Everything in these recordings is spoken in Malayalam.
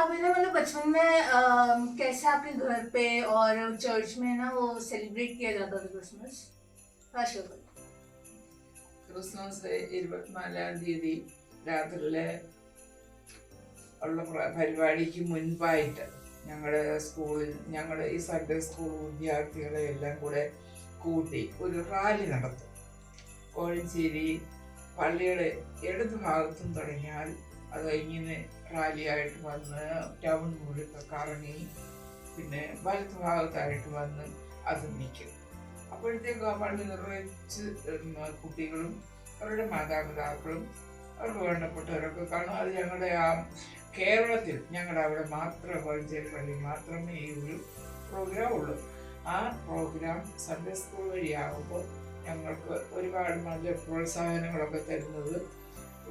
बचपन में अम, कैसे आपके घर पे और चर्च में ना वो सेलिब्रेट किया जाता था क्रिसमस राष्ट्रपति ക്രിസ്മസ് ഇരുപത്തിനാലാം തീയതി രാത്രിയിലെ ഉള്ള പ്ര- പരിപാടിക്ക് മുൻപായിട്ട് ഞങ്ങളുടെ സ്കൂളിൽ ഞങ്ങളുടെ ഈ സൺഡേ സ്കൂൾ വിദ്യാർത്ഥികളെ എല്ലാം കൂടെ കൂട്ടി ഒരു റാലി നടത്തും കോഴഞ്ചേരി പള്ളിയുടെ ഇടത് ഭാഗത്തും തുടങ്ങിയാൽ അത് ഇങ്ങനെ റാലിയായിട്ട് വന്ന് ടൗൺ മുഴുക്ക കറങ്ങി പിന്നെ വലത്ത് ഭാഗത്തായിട്ട് വന്ന് അത് നിൽക്കും അപ്പോഴത്തേക്കും പള്ളി നിറച്ച് കുട്ടികളും അവരുടെ മാതാപിതാക്കളും അവർക്ക് വേണ്ടപ്പെട്ടവരൊക്കെ കാണും. അത് ഞങ്ങളുടെ ആ കേരളത്തിൽ ഞങ്ങളുടെ അവിടെ മാത്രം പള്ളി മാത്രമേ ഈ ഒരു പ്രോഗ്രാം ഉള്ളൂ. ആ പ്രോഗ്രാം സൺഡേ സ്കൂൾ വഴിയാകുമ്പോൾ ഞങ്ങൾക്ക് ഒരുപാട് നല്ല പ്രോത്സാഹനങ്ങളൊക്കെ തരുന്നത്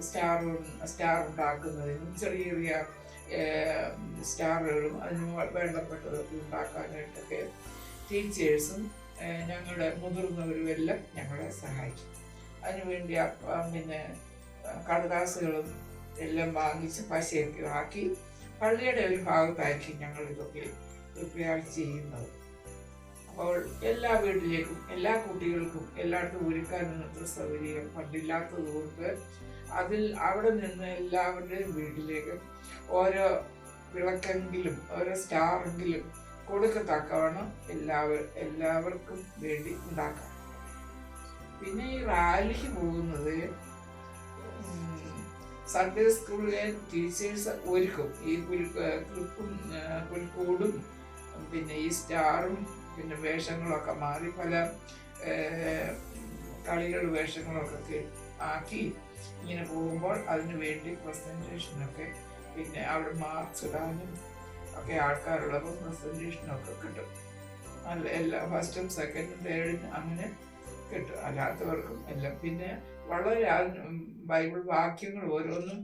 സ്റ്റാർ സ്റ്റാർ ഉണ്ടാക്കുന്നതിനും ചെറിയ ചെറിയ സ്റ്റാറുകളും അതിന് വേണ്ടപ്പെട്ടതൊക്കെ ഉണ്ടാക്കാനായിട്ടൊക്കെ ടീച്ചേഴ്സും ഞങ്ങളുടെ മുതിർന്നവരും എല്ലാം ഞങ്ങളെ സഹായിക്കും അതിനുവേണ്ടി പിന്നെ കടലാസുകളും എല്ലാം വാങ്ങിച്ച് പശയൊക്കെ ആക്കി പള്ളിയുടെ ഒരു ഭാഗത്തായിരിക്കും ഞങ്ങൾ ഇതൊക്കെ പ്രിപ്പയർ ചെയ്യുന്നത്. അപ്പോൾ എല്ലാ വീട്ടിലേക്കും എല്ലാ കുട്ടികൾക്കും എല്ലായിടത്തും ഒരുക്കാനുള്ള സൗകര്യം പണ്ടില്ലാത്തത് കൊണ്ട് അതിൽ അവിടെ നിന്ന് എല്ലാവരുടെയും വീട്ടിലേക്ക് ഓരോ വിളക്കെങ്കിലും ഓരോ സ്റ്റാറെങ്കിലും കൊടുക്കത്തക്കവണ്ണം എല്ലാവർ എല്ലാവർക്കും വേണ്ടി ഉണ്ടാക്കാം. പിന്നെ ഈ റാലിക്ക് പോകുന്നത് സൺഡേ സ്കൂളിലെ ടീച്ചേഴ്സ് ഒരുക്കും. ഈ ക്ലിപ്പും പുൽക്കൂടും പിന്നെ ഈ സ്റ്റാറും പിന്നെ വേഷങ്ങളൊക്കെ മാറി പല കളികൾ വേഷങ്ങളൊക്കെ ആക്കി ഇങ്ങനെ പോകുമ്പോൾ അതിന് വേണ്ടി പ്രസന്റേഷനൊക്കെ പിന്നെ അവിടെ മാർക്സ് ഇടാനും ഒക്കെ ആൾക്കാരുള്ളപ്പോൾ പ്രസന്റേഷനൊക്കെ കിട്ടും. അല്ല എല്ലാ ഫസ്റ്റും സെക്കൻഡും തേർഡും അങ്ങനെ കിട്ടും. അല്ലാത്തവർക്കും എല്ലാം. പിന്നെ വളരെ ബൈബിൾ വാക്യങ്ങൾ ഓരോന്നും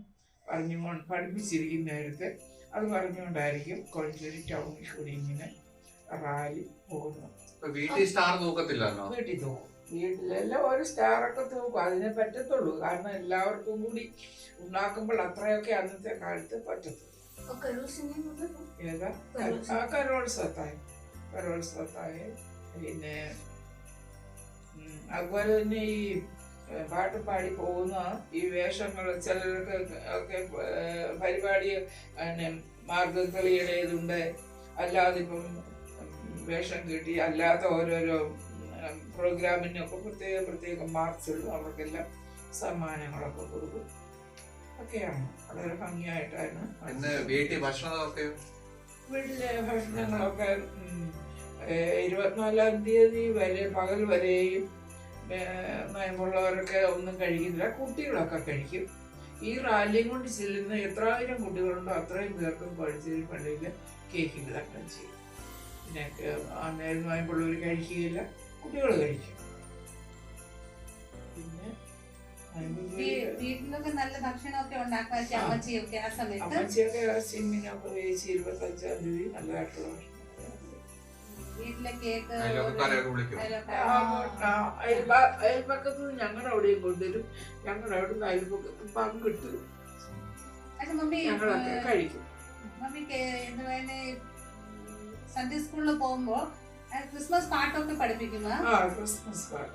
പറഞ്ഞുകൊണ്ട് പഠിപ്പിച്ചിരിക്കുന്ന നേരത്തെ അത് പറഞ്ഞുകൊണ്ടായിരിക്കും കോഴഞ്ചേരി ടൗണിൽ കൂടി ഇങ്ങനെ റാലി പോകുന്നത്. വീട്ടിൽ സ്റ്റാർ നോക്കത്തില്ലല്ലോ? വീട്ടിൽ തൂക്കും വീട്ടിലെല്ലാം ഒരു സ്റ്റാറൊക്കെ തൂക്കും. അതിനെ പറ്റത്തുള്ളൂ. കാരണം എല്ലാവർക്കും കൂടി ഉണ്ടാക്കുമ്പോൾ അത്രയൊക്കെ അന്നത്തെ കാലത്ത് പറ്റത്തുള്ളൂ. ഏതാ? കരോത്സവത്തായും പിന്നെ അതുപോലെ തന്നെ ഈ പാട്ട് പാടി പോകുന്ന ഈ വേഷങ്ങൾ ചിലർക്ക് ഒക്കെ പരിപാടി മാർഗക്കളിയുടേതുണ്ട് അല്ലാതിപ്പം വേഷം കിട്ടി അല്ലാത്ത ഓരോരോ പ്രോഗ്രാമിനൊക്കെ പ്രത്യേക പ്രത്യേക ഇടും അവർക്കെല്ലാം സമ്മാനങ്ങളൊക്കെ കൊടുക്കും. ഒക്കെയാണ്. വളരെ ഭംഗിയായിട്ടാണ് വീട്ടിൽ ഭക്ഷണമൊക്കെ വീട്ടിലെ ഭക്ഷണങ്ങളൊക്കെ ഇരുപത്തിനാലാം തീയതി വരെ പകൽ വരെയും നയമുള്ളവരൊക്കെ ഒന്നും കഴിക്കുന്നില്ല. കുട്ടികളൊക്കെ കഴിക്കും. ഈ റാലിയും കൊണ്ട് ചെല്ലുന്ന എത്രായിരം കുട്ടികളുണ്ടോ അത്രയും പേർക്കും പഠിച്ചൊരു പള്ളിയിൽ കേക്ക് വിതരണം ചെയ്യും. പിന്നെ അന്നേരം നയമ്പുള്ളവർ കഴിക്കുകയില്ല. കുട്ടികൾ കഴിക്കും. പിന്നെ വീട്ടിലൊക്കെ നല്ല ഭക്ഷണമൊക്കെ ഉണ്ടാക്കാൻ ആ. അമ്മച്ചിയൊക്കെ ആ സമയത്ത്? അമ്മച്ചിയൊക്കെ സിമ്മിനൊക്കെ വേവിച്ച് ഇരുപത്തഞ്ചാം തീയതി നല്ലതായിട്ടുള്ള ഭക്ഷണം. വീട്ടിലെ കേക്ക് നിന്ന് ഞങ്ങളുടെ അവിടെയും കൊണ്ടുവരും. ഞങ്ങളുടെ അവിടെ നിന്ന് അയൽപക്കത്ത് പങ്കിട്ട് പക്ഷെ മമ്മി ഞങ്ങളൊക്കെ കഴിക്കും. സൺഡേ സ്കൂളിൽ പോകുമ്പോ ക്രിസ്മസ് പാട്ടൊക്കെ പഠിപ്പിക്കുന്നത് ക്രിസ്മസ് പാട്ട്.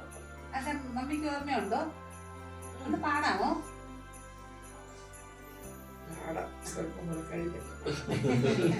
അല്ല മമ്മിക്ക് ഓർമ്മയുണ്ടോ? ഒന്ന് പാടാമോ? പാടാം. സ്വല്പം കൂടെ കഴിക്കട്ടെ